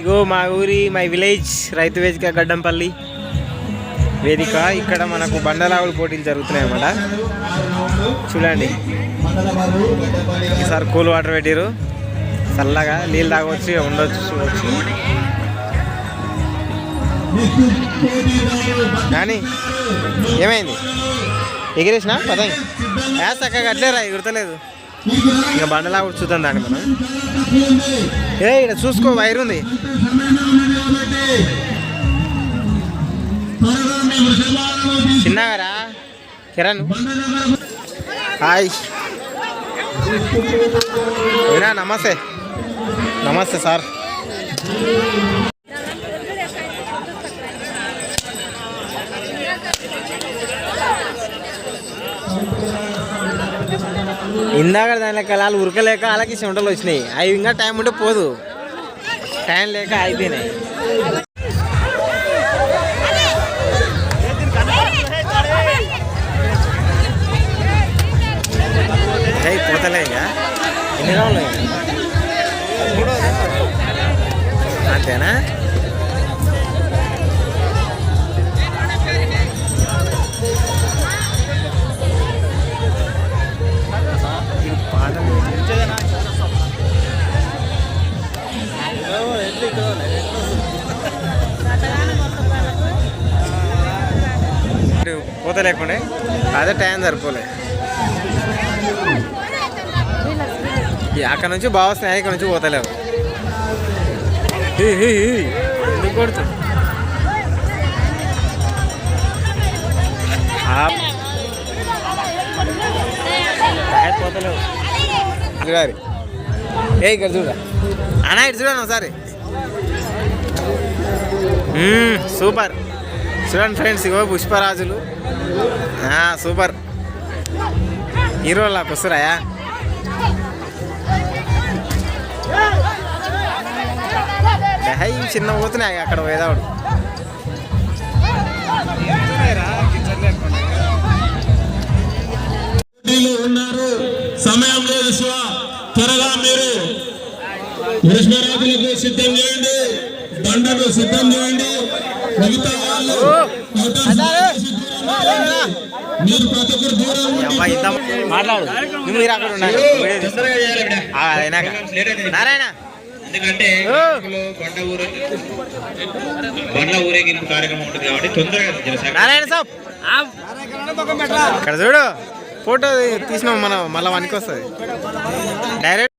ఇగో మా ఊరి my village రైతు వేదిక గడ్డంపల్లి వేదిక. ఇక్కడ మనకు బండలావులు పోటీలు జరుగుతున్నాయి అన్నమాట చూడండి ఈసారి కూల్ వాటర్ పెట్టారు చల్లగా నీళ్ళు తాగవచ్చు ఉండొచ్చు చూడవచ్చు కానీ ఏమైంది? ఎగిరేసిన? పదండి. చక్కగా అట్లేరా ఎగురతలేదు. ఇంకా బండలా కూడా చూద్దాం దాన్ని మనం ఏ ఇక్కడ చూసుకో వైర్ ఉంది. చిన్నగారా? కిరణ్. హాయ్. వినా నమస్తే. నమస్తే సార్. ఇందాక దాని లెక్క ఉరకలేక అలాగే చెమటలు వచ్చినాయి. అవి ఇంకా టైం ఉంటే పోదు. టైం లేక అయిపోయినాయి. పోతలే ఎన్ని రోజులు. అంతేనా? పోత లేకుండే. అదే టైం సరిపోలే. అక్కడ నుంచి బాగా వస్తున్నాయి ఇక్కడ నుంచి పోతలేవు. ఎందుకు కొడుతుంది పోతలేవు గారి ఏ ఇక్కడ చూడ. అన్న ఇటు చూడండి ఒకసారి. సూపర్. చూడండి ఫ్రెండ్స్ ఇగో పుష్పరాజులు. ఆ, సూపర్. హీరోలా కుసరాయా హై చిన్న పోతున్నాయి అక్కడ వేదావుడు ఉన్నారు. సమయం లేదు శివ. త్వరగా మీరు పుష్పరాజులకు సిద్ధం చేయండి. బండను సిద్ధం చేయండి. మిగతా మీరు ప్రతి ఒక్కరు దూరం ఉండి అబ్బా ఇద్దాం మాట్లాడు. నువ్వు మీరు అక్కడ ఉండాలి. నారాయణ. ఎందుకంటే ఓ. ఇందులో బండ ఊరే బండ్ల ఊరేగింపు కార్యక్రమం ఉంటుంది కాబట్టి తొందరగా నారాయణ సాబ్. ఇక్కడ చూడు. ఫోటో తీసినాం మనం మళ్ళీ వనికి వస్తుంది. డైరెక్ట్